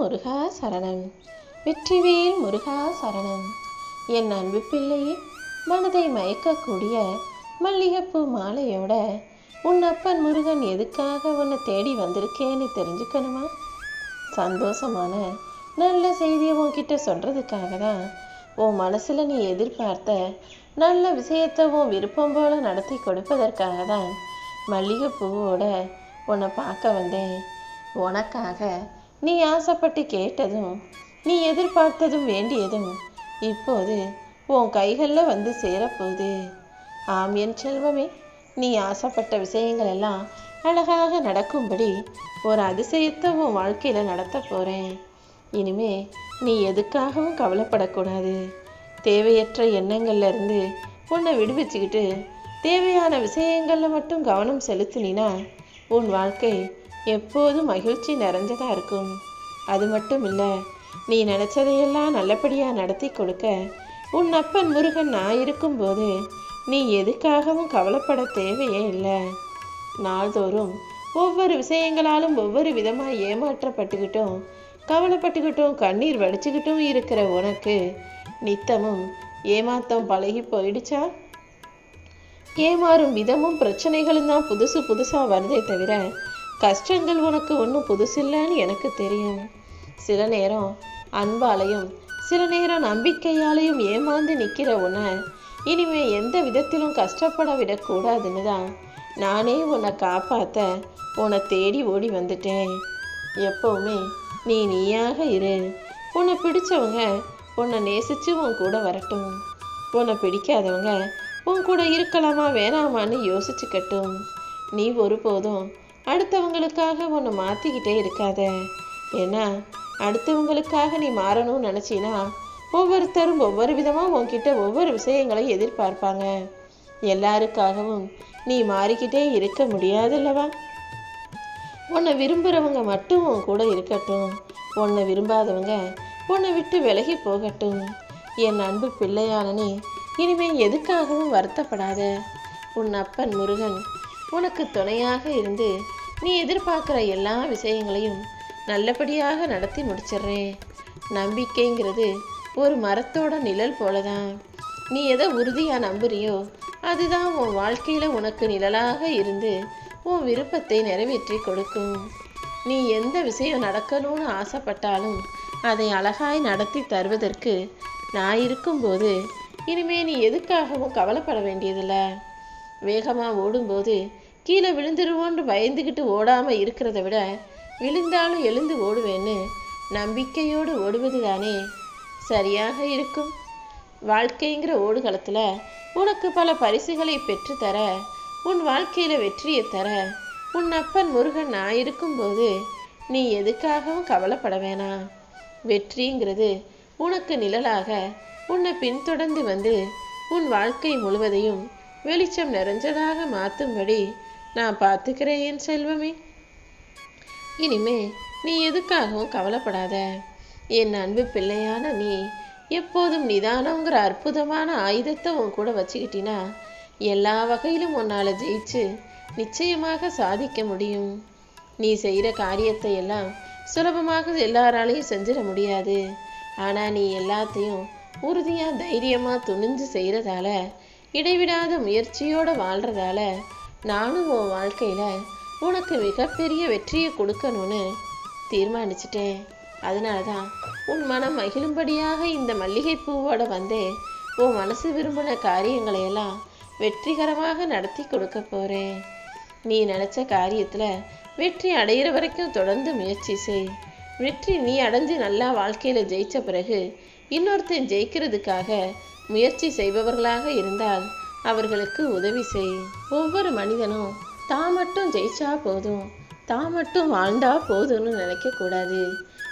முருகா சரணம். வெற்றிவேல் முருகா சரணம். என் அன்பு பிள்ளையே மனதை மயக்கக்கூடிய மல்லிகைப்பூ மாலையோட உன் அப்பன் முருகன் எதுக்காக உன்னை தேடி வந்திருக்கேன்னு தெரிஞ்சுக்கணுமா? சந்தோஷமான நல்ல செய்தியை உன்கிட்ட சொல்கிறதுக்காக தான் உன் மனசில் நீ எதிர்பார்த்த நல்ல விஷயத்தை உன் விருப்பம் போல நடத்தி கொடுப்பதற்காக தான் மல்லிகைப்பூவோட உன்னை பார்க்க வந்தேன். உனக்காக நீ ஆசைப்பட்டு கேட்டதும் நீ எதிர்பார்த்ததும் வேண்டியதும் இப்போது உன் கைகளில் வந்து சேரப்போகுது. ஆம் என் செல்வமே நீ ஆசைப்பட்ட விஷயங்கள் எல்லாம் அழகாக நடக்கும்படி ஒரு அதிசயத்தை உன் வாழ்க்கையில் நடத்த போகிறேன் இனிமே நீ எதுக்காகவும் கவலைப்படக்கூடாது. தேவையற்ற எண்ணங்கள்லேருந்து உன்னை விடுவிச்சுக்கிட்டு தேவையான விஷயங்களில் மட்டும் கவனம் செலுத்தினா உன் வாழ்க்கை எப்போதும் மகிழ்ச்சி நிறைஞ்சதா இருக்கும். அது மட்டும் இல்லை நீ நினச்சதையெல்லாம் நல்லபடியாக நடத்தி கொடுக்க உன் அப்பன் முருகன் நான் இருக்கும்போது நீ எதுக்காகவும் கவலைப்பட தேவையே இல்லை. நாள்தோறும் ஒவ்வொரு விஷயங்களாலும் ஒவ்வொரு விதமாக ஏமாற்றப்பட்டுக்கிட்டும் கவலைப்பட்டுக்கிட்டும் கண்ணீர் வடிச்சுக்கிட்டும் இருக்கிற உனக்கு நித்தமும் ஏமாத்தம் பழகி போயிடுச்சா? ஏமாறும் விதமும் பிரச்சனைகளும் தான் புதுசு புதுசாக வருதே தவிர கஷ்டங்கள் உனக்கு ஒன்றும் புதுசில்லைன்னு எனக்கு தெரியும். சில நேரம் அன்பாலையும் சில நேரம் நம்பிக்கையாலையும் ஏமாந்து நிற்கிற உன்னை இனிமே எந்த விதத்திலும் கஷ்டப்பட விடக்கூடாதுன்னு தான் நானே உன்னை காப்பாற்ற உன்னை தேடி ஓடி வந்துட்டேன். எப்பவுமே நீ நீயாக இரு. உன்னை பிடிச்சவங்க உன்னை நேசிச்சு உன் கூட வரட்டும். உன்னை பிடிக்காதவங்க உன் கூட இருக்கலாமா வேணாமான்னு யோசிச்சுக்கட்டும். நீ ஒருபோதும் அடுத்தவங்களுக்காக உன்னை மாற்றிக்கிட்டே இருக்காத. ஏன்னா அடுத்தவங்களுக்காக நீ மாறணும்னு நினச்சினா ஒவ்வொருத்தரும் ஒவ்வொரு விதமாக உன்கிட்ட ஒவ்வொரு விஷயங்களையும் எதிர்பார்ப்பாங்க. எல்லாருக்காகவும் நீ மாறிக்கிட்டே இருக்க முடியாதுல்லவா உன்னை விரும்புகிறவங்க மட்டும் உன் கூட இருக்கட்டும். உன்னை விரும்பாதவங்க உன்னை விட்டு விலகி போகட்டும். என் அன்பு பிள்ளையானனே இனிமேல் எதுக்காகவும் வருத்தப்படாத. உன் அப்பன் முருகன் உனக்கு துணையாக இருந்து நீ எதிர்பார்க்குற எல்லா விஷயங்களையும் நல்லபடியாக நடத்தி முடிச்சிடுறேன் நம்பிக்கைங்கிறது ஒரு மரத்தோட நிழல் போல தான் நீ எதை உறுதியாக நம்புறியோ அதுதான் உன் வாழ்க்கையில் உனக்கு நிழலாக இருந்து உன் விருப்பத்தை நிறைவேற்றி கொடுக்கும். நீ எந்த விஷயம் நடக்கணும்னு ஆசைப்பட்டாலும் அதை அழகாய் நடத்தி தருவதற்கு நான் இருக்கும்போது இனிமே நீ எதுக்காகவும் கவலைப்பட வேண்டியதில்லை. வேகமாக ஓடும்போது கீழே விழுந்துருவோன்னு பயந்துக்கிட்டு ஓடாமல் இருக்கிறத விட விழுந்தாலும் எழுந்து ஓடுவேன்னு நம்பிக்கையோடு ஓடுவது தானே சரியாக இருக்கும். வாழ்க்கைங்கிற ஓடுகளத்தில் உனக்கு பல பரிசுகளை பெற்றுத்தர உன் வாழ்க்கையில் வெற்றியை தர உன் அப்பன் முருகன் நான் இருக்கும்போது நீ எதுக்காகவும் கவலைப்பட வேணாம் வெற்றிங்கிறது உனக்கு நிழலாக உன்னை பின்தொடர்ந்து வந்து உன் வாழ்க்கை முழுவதையும் வெளிச்சம் நிறைஞ்சதாக மாற்றும்படி நான் பார்த்துக்கிறேன் என் செல்வமே. இனிமே நீ எதுக்காகவும் கவலைப்படாத. என் அன்பு பிள்ளையான நீ எப்போதும் நிதானங்கிற அற்புதமான ஆயுதத்தை உன் கூட வச்சுக்கிட்டினா எல்லா வகையிலும் உன்னால் ஜெயிச்சு நிச்சயமாக சாதிக்க முடியும். நீ செய்கிற காரியத்தை எல்லாம் சுலபமாக எல்லாராலையும் செஞ்சிட முடியாது. ஆனால் நீ எல்லாத்தையும் உறுதியாக தைரியமாக துணிஞ்சு செய்கிறதால இடைவிடாத முயற்சியோடு வாழ்கிறதால நானும் உன் வாழ்க்கையில் உனக்கு மிகப்பெரிய வெற்றியை கொடுக்கணும்னு தீர்மானிச்சிட்டேன். அதனால தான் உன் மனம் மகிழும்படியாக இந்த மல்லிகை பூவோட வந்து உன் மனசு விரும்பின காரியங்களை எல்லாம் வெற்றிகரமாக நடத்தி கொடுக்க போகிறேன் நீ நினச்ச காரியத்தில் வெற்றி அடையிற வரைக்கும் தொடர்ந்து முயற்சி செய். வெற்றி நீ அடைஞ்சு நல்லா வாழ்க்கையில் ஜெயித்த பிறகு இன்னொருத்தன் ஜெயிக்கிறதுக்காக முயற்சி செய்பவர்களாக இருந்தால் அவர்களுக்கு உதவி செய். ஒவ்வொரு மனிதனும் தான் மட்டும் ஜெயிச்சா போதும் தான் மட்டும் வாழ்ந்தா போதும்னு நினைக்கக்கூடாது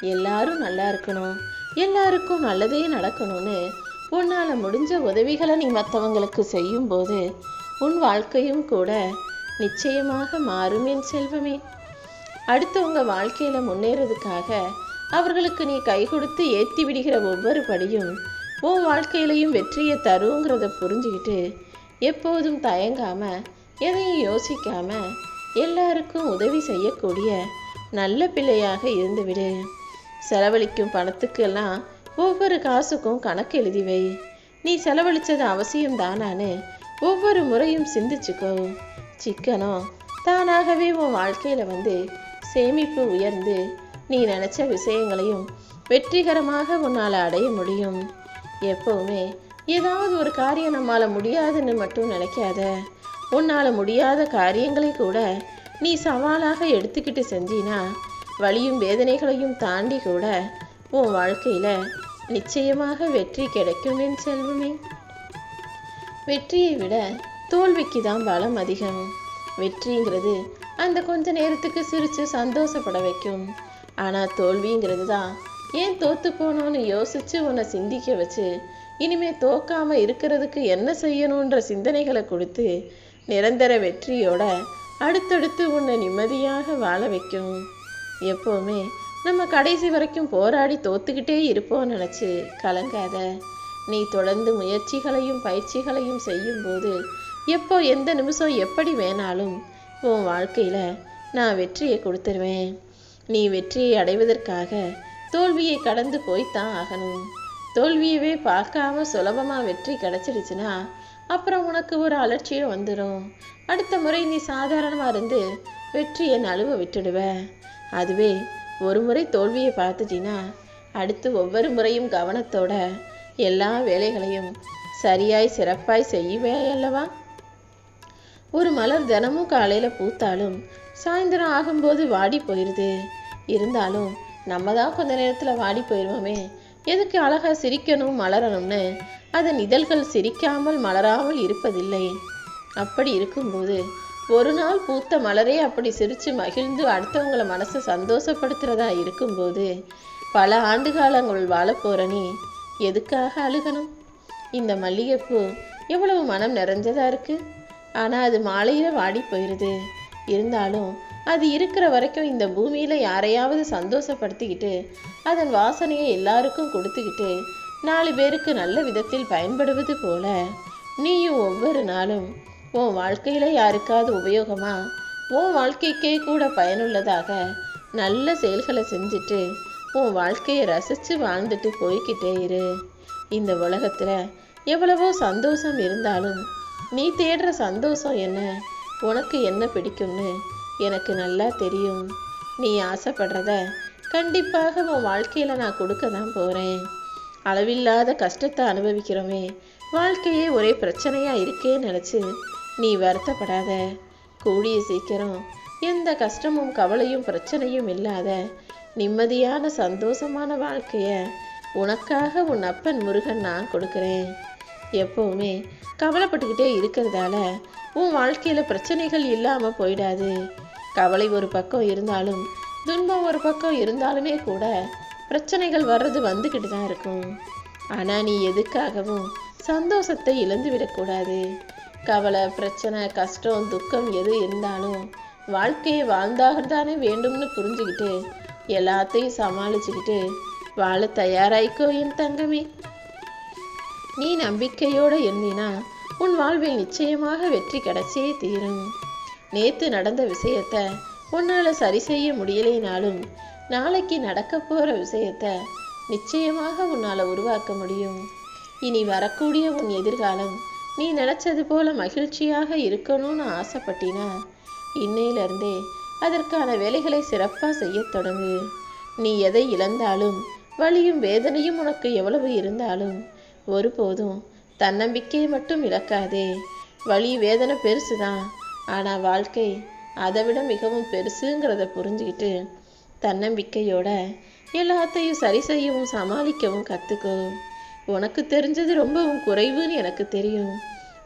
எல்லாரும் நல்லா இருக்கணும் எல்லாருக்கும் நல்லதே நடக்கணும்னு உன்னால் முடிஞ்ச உதவிகளை நீ மற்றவங்களுக்கு செய்யும்போது உன் வாழ்க்கையும் கூட நிச்சயமாக மாறும் என் செல்வமே. அடுத்தவங்க வாழ்க்கையில் முன்னேறதுக்காக அவர்களுக்கு நீ கை கொடுத்து ஏற்றி விடுகிற ஒவ்வொரு படியும் உன் வாழ்க்கையிலையும் வெற்றியை தருங்கிறத புரிஞ்சுக்கிட்டு எப்போதும் தயங்காமல் எதையும் யோசிக்காமல் எல்லாருக்கும் உதவி செய்யக்கூடிய நல்ல பிள்ளையாக இருந்துவிடு. செலவழிக்கும் பணத்துக்கெல்லாம் ஒவ்வொரு காசுக்கும் கணக்கு எழுதி வை. நீ செலவழிச்சது அவசியம் தானான்னு ஒவ்வொரு முறையும் சிந்திச்சுக்கோ. சிக்கனம் தானாகவே உன் வாழ்க்கையில் வந்து சேமிப்பு உயர்ந்து நீ நினச்ச விஷயங்களையும் வெற்றிகரமாக உன்னால் அடைய முடியும். எப்போவுமே ஏதாவது ஒரு காரியம் நம்மால் முடியாதுன்னு மட்டும் நினைக்காத. உன்னால முடியாத காரியங்களை கூட நீ சவாலாக எடுத்துக்கிட்டு செஞ்சினா வலியும் வேதனைகளையும் தாண்டி கூட உன் வாழ்க்கையில நிச்சயமாக வெற்றி கிடைக்கும் என் செல்வமே. வெற்றியை விட தோல்விக்கு தான் பலம் அதிகம். வெற்றிங்கிறது அந்த கொஞ்ச நேரத்துக்கு சிரிச்சு சந்தோஷப்பட வைக்கும். ஆனா தோல்விங்கிறது தான் ஏன் தோத்து போனோன்னு யோசிச்சு உன்னை சிந்திக்க வச்சு இனிமே தோக்காம இருக்கிறதுக்கு என்ன செய்யணுன்ற சிந்தனைகளை கொடுத்து நிரந்தர வெற்றியோட அடுத்தடுத்து உன்னை நிம்மதியாக வாழ வைக்கும் எப்போவுமே நம்ம கடைசி வரைக்கும் போராடி தோத்துக்கிட்டே இருப்போம் நினச்சி கலங்காத. நீ தொடர்ந்து முயற்சிகளையும் பயிற்சிகளையும் செய்யும்போது எப்போ எந்த நிமிஷம் எப்படி வேணாலும் உன் வாழ்க்கையில் நான் வெற்றியை கொடுத்துருவேன். நீ வெற்றியை அடைவதற்காக தோல்வியை கடந்து போய்த்தான் ஆகணும். தோல்வியவே பார்க்காம சுலபமாக வெற்றி கிடச்சிடுச்சுன்னா அப்புறம் உனக்கு ஒரு அலட்சியம் வந்துடும் அடுத்த முறை நீ சாதாரணமாக இருந்து வெற்றியை நழுவ விட்டுடுவ. அதுவே ஒரு முறை தோல்வியை பார்த்துட்டினா அடுத்து ஒவ்வொரு முறையும் கவனத்தோட எல்லா வேலைகளையும் சரியாய் சிறப்பாய் செய்யவே அல்லவா? ஒரு மலர் தினமும் காலையில் பூத்தாலும் சாயந்தரம் ஆகும்போது வாடி போயிடுது இருந்தாலும் நம்ம தான் கொஞ்ச நேரத்தில் வாடி போயிடுவோமே எதுக்கு அழகா சிரிக்கணும் மலரணும்னு? அதன் இதழ்கள் சிரிக்காமல் மலராமல் இருப்பதில்லை. அப்படி இருக்கும்போது ஒரு நாள் பூத்த மலரே அப்படி சிரித்து மகிழ்ந்து அடுத்தவங்களை மனசை சந்தோஷப்படுத்துறதா இருக்கும்போது பல ஆண்டு காலங்கள் வாழப்போற நீ எதுக்காக அழுகணும்? இந்த மல்லிகைப்பூ எவ்வளவு மனம் நிறைஞ்சதாக இருக்குது ஆனால் அது மாலையில் வாடி போயிடுது இருந்தாலும் அது இருக்கிற வரைக்கும் இந்த பூமியில் யாரையாவது சந்தோஷப்படுத்திக்கிட்டு அதன் வாசனையை எல்லாருக்கும் கொடுத்துக்கிட்டு நாலு பேருக்கு நல்ல விதத்தில் பயன்படுவது போல நீயும் ஒவ்வொரு நாளும் உன் வாழ்க்கையில் யாருக்காவது உபயோகமா? உன் வாழ்க்கைக்கே கூட பயனுள்ளதாக நல்ல செயல்களை செஞ்சுட்டு உன் வாழ்க்கையை ரசித்து வாழ்ந்துட்டு போய்கிட்டே இரு. இந்த உலகத்தில் எவ்வளவோ சந்தோஷம் இருந்தாலும் நீ தேடுற சந்தோஷம் என்ன? உனக்கு என்ன பிடிக்கும்னு எனக்கு நல்லா தெரியும். நீ ஆசைப்படுறத கண்டிப்பாக உன் வாழ்க்கையில் நான் கொடுக்க தான் போகிறேன் அளவில்லாத கஷ்டத்தை அனுபவிக்கிறோமே வாழ்க்கையே ஒரே பிரச்சனையாக இருக்கே நினச்சி நீ வருத்தப்படாத. கூடிய சீக்கிரம் எந்த கஷ்டமும் கவலையும் பிரச்சனையும் இல்லாத நிம்மதியான சந்தோஷமான வாழ்க்கையை உனக்காக உன் அப்பன் முருகன் நான் கொடுக்குறேன். எப்போவுமே கவலைப்பட்டுக்கிட்டே இருக்கிறதால உன் வாழ்க்கையில் பிரச்சனைகள் இல்லாமல் போயிடாது. கவலை ஒரு பக்கம் இருந்தாலும் துன்பம் ஒரு பக்கம் இருந்தாலுமே கூட பிரச்சனைகள் வர்றது வந்துக்கிட்டு தான் இருக்கும். ஆனால் நீ எதுக்காகவும் சந்தோஷத்தை இழந்து விடக்கூடாது கவலை பிரச்சனை கஷ்டம் துக்கம் எது இருந்தாலும் வாழ்க்கையை வாழ்ந்தாக தானே வேண்டும்னு புரிஞ்சுக்கிட்டு எல்லாத்தையும் சமாளிச்சுக்கிட்டு வாழ தயாராயிக்கோ என் தங்கமே. நீ நம்பிக்கையோடு இருந்தீனா உன் வாழ்வில் நிச்சயமாக வெற்றி கிடைச்சே தீரும். நேத்து நடந்த விஷயத்த உன்னால சரி செய்ய முடியலைனாலும் நாளைக்கு நடக்க போற விஷயத்த நிச்சயமாக உன்னால உருவாக்க முடியும். இனி வரக்கூடிய உன் எதிர்காலம் நீ நினைச்சது போல மகிழ்ச்சியாக இருக்கணும்னு ஆசைப்பட்டினா இன்னையிலிருந்தே அதற்கான வேலைகளை சிறப்பாக செய்யத் தொடங்கு. நீ எதை இழந்தாலும் வலியும் வேதனையும் உனக்கு எவ்வளவு இருந்தாலும் ஒருபோதும் தன்னம்பிக்கையை மட்டும் இழக்காதே. வழி வேதனை பெருசுதான். ஆனால் வாழ்க்கை அதை விட மிகவும் பெருசுங்கிறத புரிஞ்சுக்கிட்டு தன்னம்பிக்கையோட எல்லாத்தையும் சரி செய்யவும் சமாளிக்கவும் கற்றுக்கோ உனக்கு தெரிஞ்சது ரொம்பவும் குறைவுன்னு எனக்கு தெரியும்.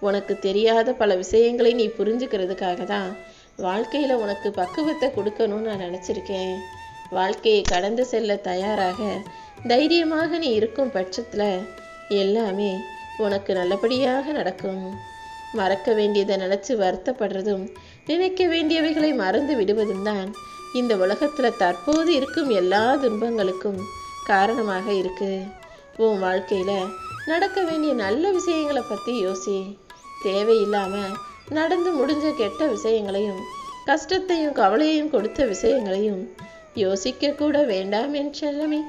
உனக்கு தெரியாத பல விஷயங்களை நீ புரிஞ்சுக்கிறதுக்காக தான் வாழ்க்கையில் உனக்கு பக்குவத்தை கொடுக்கணும்னு நான் நினச்சிருக்கேன். வாழ்க்கையை கடந்து செல்ல தயாராக தைரியமாக நீ இருக்கும் பட்சத்தில் எல்லாமே உனக்கு நல்லபடியாக நடக்கும். மறக்க வேண்டியதை நினைச்சு வருத்தப்படுறதும் நினைக்க வேண்டியவைகளை மறந்து விடுவதும் தான் இந்த உலகத்துல தற்போது இருக்கும் எல்லா துன்பங்களுக்கும் காரணமாக இருக்கு. உன் வாழ்க்கையில நடக்க வேண்டிய நல்ல விஷயங்களை பத்தி யோசி. தேவையில்லாம நடந்து முடிஞ்ச கெட்ட விஷயங்களையும் கஷ்டத்தையும் கவலையையும் கொடுத்த விஷயங்களையும் யோசிக்க கூட வேண்டாம் என் செல்லமே.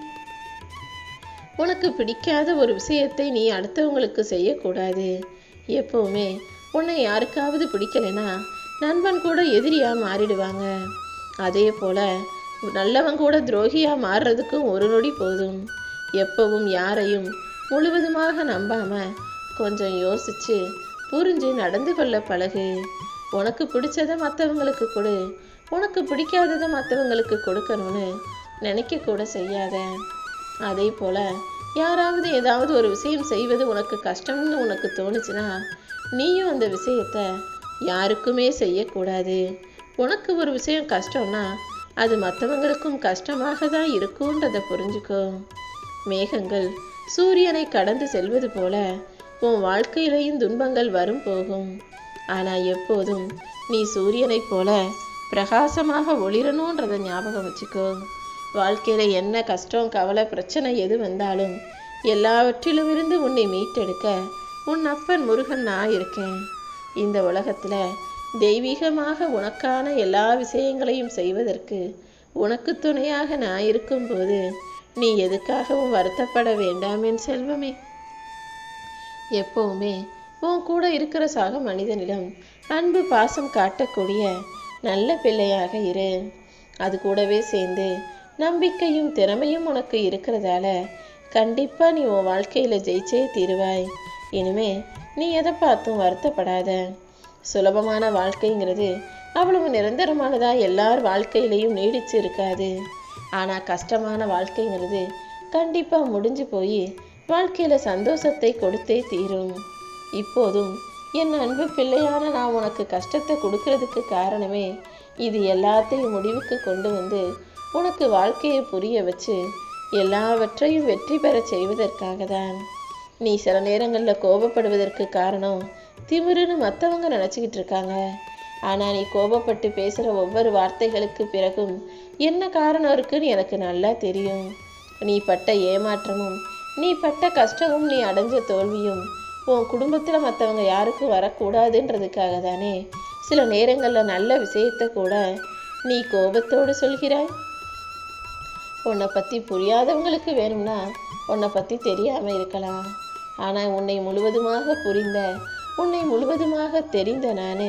உனக்கு பிடிக்காத ஒரு விஷயத்தை நீ அடுத்தவங்களுக்கு செய்யக்கூடாது. எப்பவுமே உன்னை யாருக்காவது பிடிக்கலைன்னா நண்பன் கூட எதிரியா மாறிடுவாங்க. அதே போல நல்லவன் கூட துரோகியா மாறுறதுக்கும் ஒரு நொடி போதும். எப்பவும் யாரையும் முழுவதுமாக நம்பாம கொஞ்சம் யோசிச்சு புரிஞ்சு நடந்து கொள்ள பழகு. உனக்கு பிடிச்சதை மற்றவங்களுக்கு கொடு. உனக்கு பிடிக்காததை மற்றவங்களுக்கு கொடுக்கணும்னு நினைக்க கூட செய்யாத. அதே போல் யாராவது ஏதாவது ஒரு விஷயம் செய்வது உனக்கு கஷ்டம்னு உனக்கு தோணுச்சுன்னா நீயும் அந்த விஷயத்த யாருக்குமே செய்யக்கூடாது. உனக்கு ஒரு விஷயம் கஷ்டம்னா அது மற்றவங்களுக்கும் கஷ்டமாக தான் இருக்குன்றதை புரிஞ்சுக்கோ. மேகங்கள் சூரியனை கடந்து செல்வது போல உன் வாழ்க்கையிலையும் துன்பங்கள் வரும் போகும். ஆனால் எப்போதும் நீ சூரியனைப் போல பிரகாசமாக ஒளிரணுன்றதை ஞாபகம் வச்சுக்கோ. வாழ்க்கையில் என்ன கஷ்டம் கவலை பிரச்சனை எது வந்தாலும் எல்லாவற்றிலும் இருந்து உன்னை மீட்டெடுக்க உன் அப்பன் முருகன் நான் இருக்கேன். இந்த உலகத்தில் தெய்வீகமாக உனக்கான எல்லா விஷயங்களையும் செய்வதற்கு உனக்கு துணையாக நான் இருக்கும்போது நீ எதுக்காகவும் வருத்தப்பட வேண்டாம் என் செல்வமே. எப்பவுமே உன் கூட இருக்கிற சக மனிதனிடம் அன்பு பாசம் காட்டக்கூடிய நல்ல பிள்ளையாக இரு. அது கூடவே சேர்ந்து நம்பிக்கையும் திறமையும் உனக்கு இருக்கிறதால கண்டிப்பாக நீ உன் வாழ்க்கையில் ஜெயிச்சே தீருவாய். இனிமே நீ எதை பார்த்தும் வருத்தப்படாத. சுலபமான வாழ்க்கைங்கிறது அவ்வளவு நிரந்தரமானதா எல்லார் வாழ்க்கையிலையும் நீடிச்சு இருக்காது. ஆனால் கஷ்டமான வாழ்க்கைங்கிறது கண்டிப்பாக முடிஞ்சு போய் வாழ்க்கையில் சந்தோஷத்தை கொடுத்தே தீரும். இப்போதும் என் அன்பு பிள்ளையான நான் உனக்கு கஷ்டத்தை கொடுக்கறதுக்கு காரணமே இது எல்லாத்தையும் முடிவுக்கு கொண்டு வந்து உனக்கு வாழ்க்கையை புரிய வச்சு எல்லாவற்றையும் வெற்றி பெறச் செய்வதற்காக தான் நீ சில நேரங்களில் கோபப்படுவதற்கு காரணம் திமிருன்னு மற்றவங்க நினச்சிக்கிட்டு இருக்காங்க. ஆனால் நீ கோபப்பட்டு பேசுகிற ஒவ்வொரு வார்த்தைகளுக்கு பிறகும் என்ன காரணம் இருக்குன்னு எனக்கு நல்லா தெரியும். நீ பட்ட ஏமாற்றமும் நீ பட்ட கஷ்டமும் நீ அடைஞ்ச தோல்வியும் உன் குடும்பத்தில் மற்றவங்க யாருக்கும் வரக்கூடாதுன்றதுக்காக தானே சில நேரங்களில் நல்ல விஷயத்தை கூட நீ கோபத்தோடு சொல்கிறாய். உன்னை பற்றி புரியாதவங்களுக்கு வேணும்னா உன்னை பற்றி தெரியாமல் இருக்கலாம். ஆனால் உன்னை முழுவதுமாக புரிந்த உன்னை முழுவதுமாக தெரிந்த நான்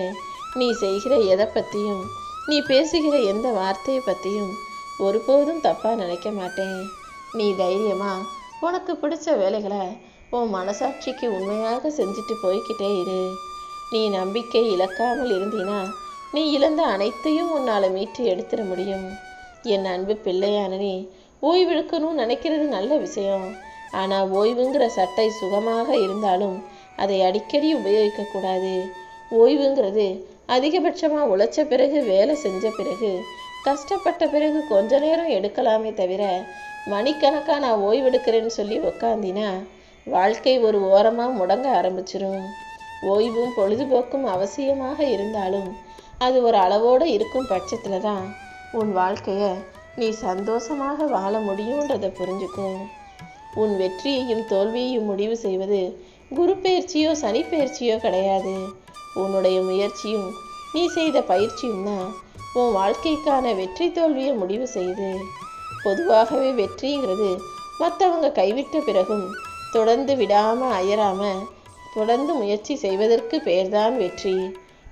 நீ செய்கிற எதை பற்றியும் நீ பேசுகிற எந்த வார்த்தையை பற்றியும் ஒருபோதும் தப்பாக நினைக்க மாட்டேன். நீ தைரியமாக உனக்கு பிடிச்ச வேலைகளை உன் மனசாட்சிக்கு உண்மையாக செஞ்சுட்டு போய்க்கிட்டே இரு. நீ நம்பிக்கை இழக்காமல் இருந்தீனா நீ இழந்த அனைத்தையும் உன்னால் மீட்டு எடுத்துட முடியும். என் அன்பு பிள்ளையானனே ஓய்வெடுக்கணும்னு நினைக்கிறது நல்ல விஷயம். ஆனால் ஓய்வுங்கிற சட்டை சுகமாக இருந்தாலும் அதை அடிக்கடி உபயோகிக்கக்கூடாது ஓய்வுங்கிறது அதிகபட்சமாக உழைச்ச பிறகு வேலை செஞ்ச பிறகு கஷ்டப்பட்ட பிறகு கொஞ்ச நேரம் எடுக்கலாமே தவிர மணிக்கணக்காக நான் ஓய்வெடுக்கிறேன்னு சொல்லி உக்காந்தினா வாழ்க்கை ஒரு ஓரமாக முடங்க ஆரம்பிச்சிரும். ஓய்வும் பொழுதுபோக்கும் அவசியமாக இருந்தாலும் அது ஒரு அளவோடு இருக்கும் பட்சத்தில் தான் உன் வாழ்க்கையை நீ சந்தோஷமாக வாழ முடியுன்றதை புரிஞ்சுக்கோ. உன் வெற்றியையும் தோல்வியையும் முடிவு செய்வது குரு பயிற்சியோ சனி பயிற்சியோ கிடையாது. உன்னுடைய முயற்சியும் நீ செய்த பயிற்சியும் தான் உன் வாழ்க்கைக்கான வெற்றி தோல்வியை முடிவு செய்து பொதுவாகவே வெற்றிங்கிறது மற்றவங்க கைவிட்ட பிறகும் தொடர்ந்து விடாம அயராம தொடர்ந்து முயற்சி செய்வதற்கு பெயர்தான் வெற்றி.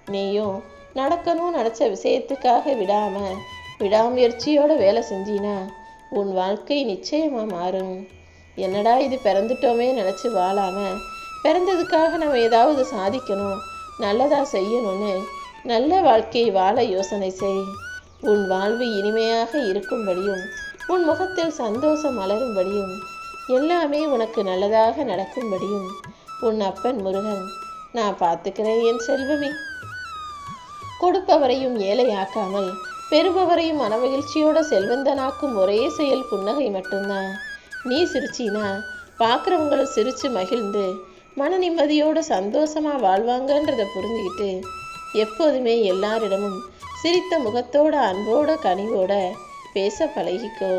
நீயும் நடக்கணும் நினச்ச விஷயத்துக்காக விடாமல் விடாமுயற்சியோட வேலை செஞ்சினா உன் வாழ்க்கை நிச்சயமா மாறும். என்னடா இது பிறந்துட்டோமே நினச்சி வாழாம பிறந்ததுக்காக நம்ம ஏதாவது சாதிக்கணும் நல்லதா செய்யணும்னு நல்ல வாழ்க்கையை வாழ யோசனை செய். உன் வாழ்வு இனிமையாக இருக்கும்படியும் உன் முகத்தில் சந்தோஷம் மலரும்படியும் எல்லாமே உனக்கு நல்லதாக நடக்கும்படியும் உன் அப்பன் முருகன் நான் பார்த்துக்கிறேன் என் செல்வமே. கொடுப்பவரையும் ஏழையாக்காமல் பெறுபவரையும் மனமகிழ்ச்சியோட செல்வந்தனாக்கும் ஒரே செயல் புன்னகை மட்டும்தான். நீ சிரிச்சினா பார்க்குறவங்களும் சிரித்து மகிழ்ந்து மன நிம்மதியோட சந்தோஷமா வாழ்வாங்கன்றத புரிஞ்சுக்கிட்டு எப்போதுமே எல்லாரிடமும் சிரித்த முகத்தோட அன்போட கனிவோட பேச பழகிக்கோ.